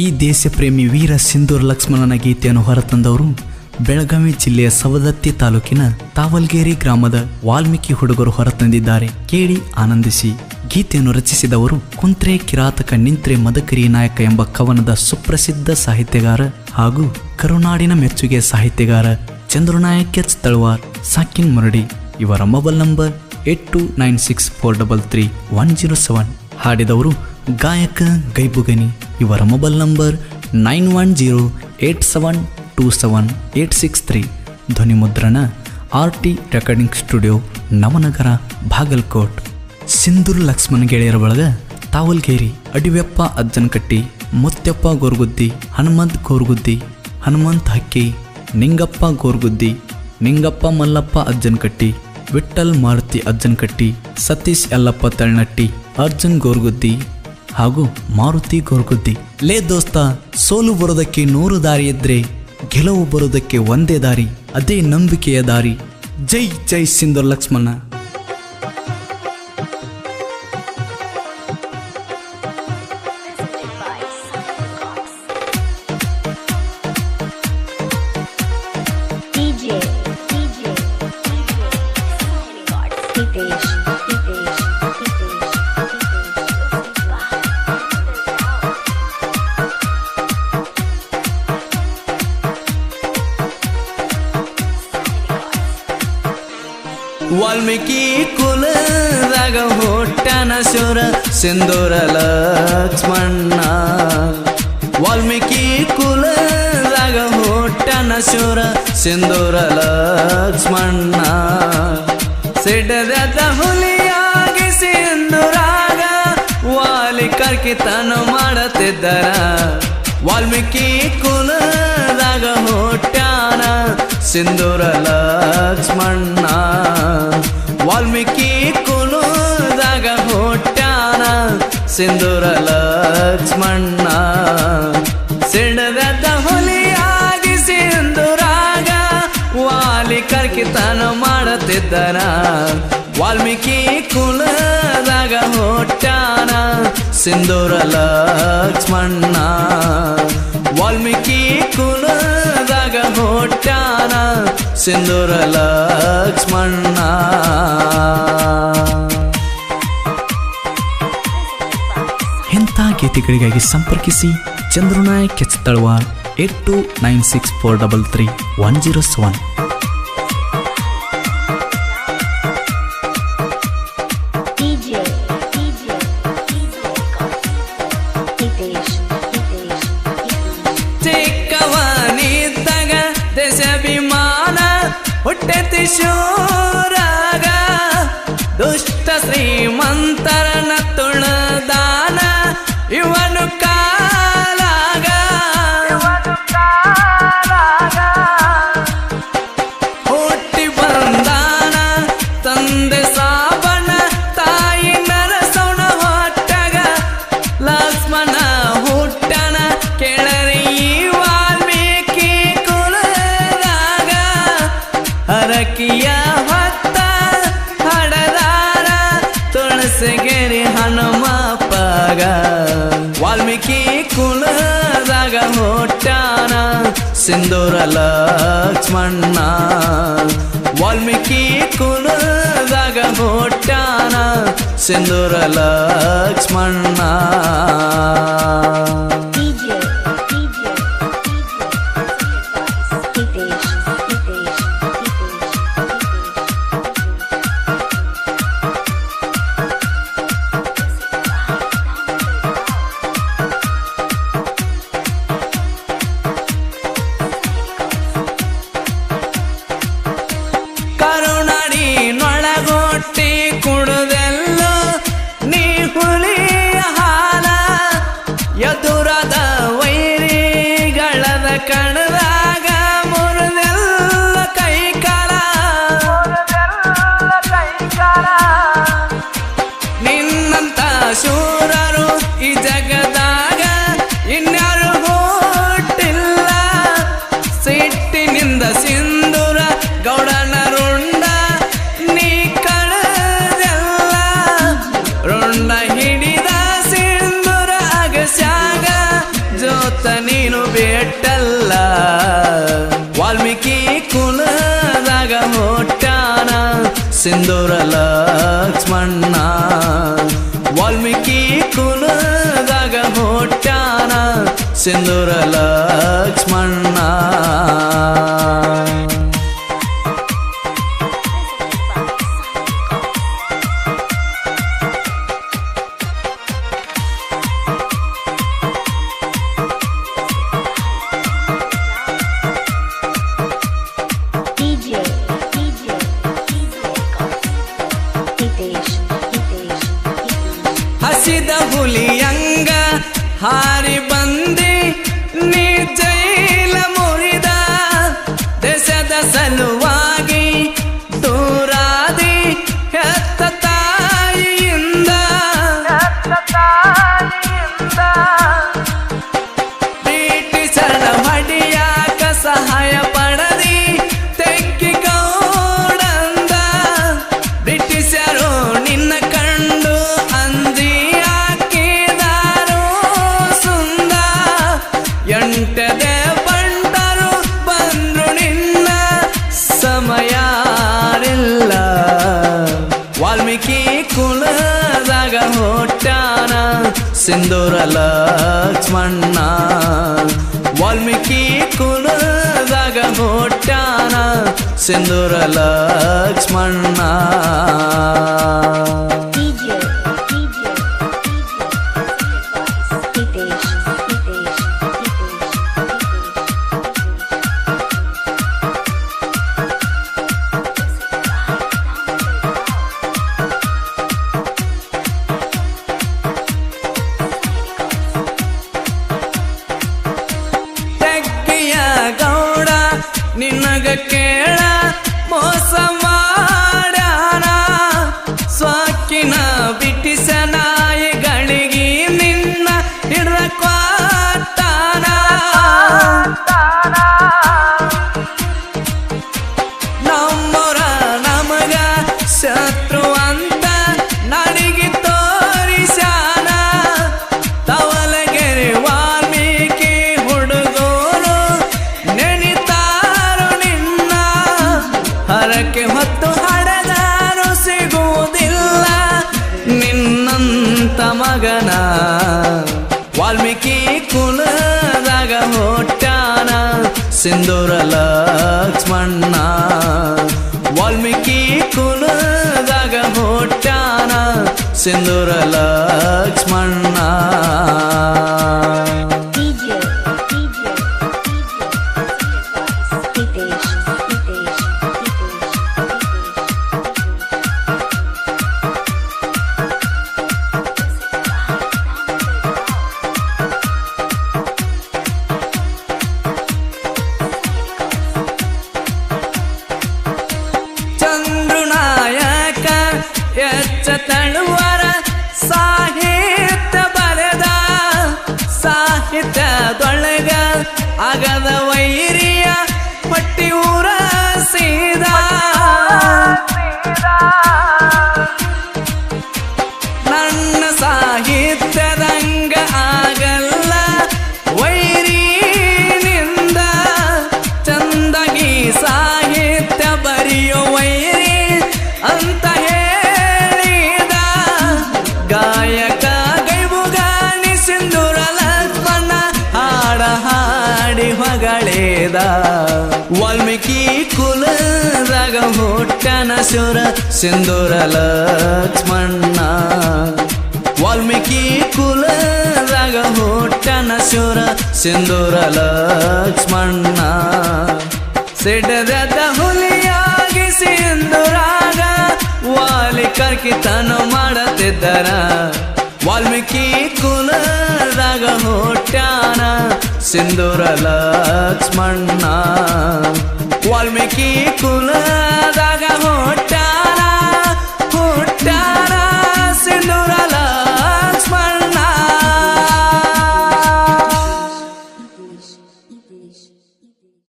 ಈ ದೇಶ ಪ್ರೇಮಿ ವೀರ ಸಿಂಧೂರ್ ಲಕ್ಷ್ಮಣನ ಗೀತೆಯನ್ನು ಹೊರತಂದವರು ಬೆಳಗಾವಿ ಜಿಲ್ಲೆಯ ಸವದತ್ತಿ ತಾಲೂಕಿನ ತಾವಲ್ಗೇರಿ ಗ್ರಾಮದ ವಾಲ್ಮೀಕಿ ಹುಡುಗರು ಹೊರತಂದಿದ್ದಾರೆ. ಕೇಳಿ ಆನಂದಿಸಿ. ಗೀತೆಯನ್ನು ರಚಿಸಿದವರು ಕುಂತ್ರೆ ಕಿರಾತಕ ನಿಂತ್ರೆ ಮದಕರಿ ನಾಯಕ ಎಂಬ ಕವನದ ಸುಪ್ರಸಿದ್ಧ ಸಾಹಿತ್ಯಗಾರ ಹಾಗೂ ಕರುನಾಡಿನ ಮೆಚ್ಚುಗೆ ಸಾಹಿತ್ಯಗಾರ ಚಂದ್ರನಾಯಕ್ ಎಚ್ ತಳವಾರ್ ಸಾಕಿನ್ ಮುರಡಿ. ಇವರ mobile number eight two nine six four double three one zero seven ಹಾಡಿದವರು ಗಾಯಕ ಗೈಬುಗನಿ, ಇವರ mobile number nine one zero eight seven two seven eight six three. ಧ್ವನಿ ಮುದ್ರಣ R T recording studio, Navanagar, Bagalkot. Sindhur Lakshmana ಗೆಳೆಯರ ಬಳಗ ತಾವಲ್ಗೇರಿ, ಅಡಿವೆಪ್ಪ ಅಜ್ಜನಕಟ್ಟಿ, ಮುತ್ಯಪ್ಪ ಗೋರ್ಗುದ್ದಿ, ಹನುಮಂತ್ ಗೋರ್ಗುದ್ದಿ, ಹನುಮಂತ್ ಹಕ್ಕಿ, ನಿಂಗಪ್ಪ ಗೋರ್ಗುದ್ದಿ, ನಿಂಗಪ್ಪ ಮಲ್ಲಪ್ಪ ಅಜ್ಜನಕಟ್ಟಿ ವಿಠಲ್ ಮಾರುತಿ ಅಜ್ಜನಕಟ್ಟಿ, ಸತೀಶ್ ಯಲ್ಲಪ್ಪ ತಳ್ನಟ್ಟಿ, ಅರ್ಜುನ್ ಗೋರ್ಗುದ್ದಿ. ಹಾಗೂ ಮಾರುತಿ ಗೋರ್ಗುದ್ದಿ. ಲೇ ದೋಸ್ತ, ಸೋಲು ಬರೋದಕ್ಕೆ ನೂರು ದಾರಿ ಇದ್ರೆ ಗೆಲುವು ಬರೋದಕ್ಕೆ ಒಂದೇ ದಾರಿ, ಅದೇ ನಂಬಿಕೆಯ ದಾರಿ. ಜೈ ಜೈ ಸಿಂಧು ಲಕ್ಷ್ಮಣ ವಾಲ್ಮೀಕಿ ಕುಲದಾಗ ಹೊಟ್ಟನ ಶೂರ ಸಿಂಧೂರ ಲಕ್ಷ್ಮಣ ವಾಲ್ಮೀಕಿ ಕುಲದಾಗ ಹೊಟ್ಟನ ಶೂರ ಸಿಂಧೂರ ಲಕ್ಷ್ಮಣ ಸಿಡದ ಹುಲಿಯಾಗಿ ಸಿಂಧೂರಾಗ ವಾಲಿ ಕರ್ಕಿತನ ಮಾಡುತ್ತಿದ್ದರ ವಾಲ್ಮೀಕಿ ಕುಲದಾಗ ಹೊಟ್ಯಾನ ಸಿಂಧೂರ ಲಕ್ಷ್ಮಣ ವಾಲ್ಮೀಕಿ ಕುಲದಾಗ ಹೊಟ್ಟಾನ ಸಿಂಧೂರ ಲಕ್ಷ್ಮಣ ಸಿಡದ ಹುಲಿಯಾಗಿ ಸಿಂಧೂರಾಗ ವಾಲಿ ಕರ್ಕಿತನ ಮಾಡುತ್ತಿದ್ದನ ವಾಲ್ಮೀಕಿ ಕುಲದಾಗ ಹೊಟ್ಟಾನ ಸಿಂಧೂರ ಲಕ್ಷ್ಮಣ ವಾಲ್ಮೀಕಿ ಕುಲದಾಗ ಹೊಟ್ಯಾನ ಸಿಂಧೂರ ಲಕ್ಷ್ಮಣ್ಣ. ಇಂಥ ಗೀತೆಗಳಿಗಾಗಿ ಸಂಪರ್ಕಿಸಿ Chandranayak H Talawar eight two nine six four double three one zero seven. ಚಿಕ್ಕವನಿದ್ದಾಗ ದೇಶಾಭಿಮಾನ ಹುಟ್ಟೆತಿ ಶೂರಾಗ ತುಳಸಿಗೆರಿ ಹನುಮಪ್ಪಗ. ವಾಲ್ಮೀಕಿ ಕುಲದಾಗ ಹೊಟ್ಟಾನ ಸಿಂಧೂರ ಲಕ್ಷ್ಮಣ್ಣ. ವಾಲ್ಮೀಕಿ ಕುಲದಾಗ ಹೊಟ್ಟಾನ ಸಿಂಧೂರ ಲಕ್ಷ್ಮಣ ಸಿಂಧೂರ ಲಕ್ಷ್ಮಣ್ಣ ವಾಲ್ಮೀಕಿ ಕುಲದಾಗ ಹೊಟ್ಟಾನ ಸಿಂಧೂರ ದೇಶದ ಸಿಂಧೂರ ಲಕ್ಷ್ಮಣ್ಣ ವಾಲ್ಮೀಕಿ ಕುಲದಾಗ ಹೊಟ್ಟಾನ ಸಿಂಧೂರ ಲಕ್ಷ್ಮಣ್ಣ ಸಿಂಧೂರ ಲಕ್ಷ್ಮಣ್ಣ ವಾಲ್ಮೀಕಿ ಕುಲದಾಗ ಹೊಟ್ಟಾನ ಸಿಂಧೂರ ಲಕ್ಷ್ಮಣ್ಣ ಪಟ್ಟಿ ಊರ ಸೀದ. ನನ್ನ ಸಾಹಿತ್ಯದಂಗ ಆಗಲ್ಲ ವೈರಿನಿಂದ. ಚಂದಗಿ ಸಾಹಿತ್ಯ ಬರೆಯೋ ವೈರಿ ಅಂತ ಹೇಳಿದ. ಗಾಯಕ ಗೈಬುಗಾನಿ ಸಿಂಧೂರ ಲಕ್ಷ್ಮಣ ಹಾಡ ಹಾಡಿ ಹೊಗಳಿದ. ವಾಲ್ಮೀಕಿ ಕುಲದಾಗ ಹುಟ್ಟನ ಶುರ ಸಿಂಧೂರ ಲಕ್ಷ್ಮಣ್ಣ. ವಾಲ್ಮೀಕಿ ಕುಲದಾಗ ಹುಟ್ಟನ ಶುರ ಸಿಂಧೂರ ಲಕ್ಷ್ಮಣ್ಣ. ಸಿಡದ ಹುಲಿಯಾಗಿ ಸಿಂಧುರಾಗ ವಾಲಿ ಕರ್ಕಿತನ ಮಾಡತಿದ್ದರ ವಾಲ್ಮೀಕಿ ಕುಲದಾಗ ಹುಟ್ಟ್ಯಾನ ಸಿಂಧೂರ ಲಕ್ಷ್ಮಣ್ಣ ವಾಲ್ಮೀಕಿ ಕುಲದಾಗ ಹೊಟ್ಟ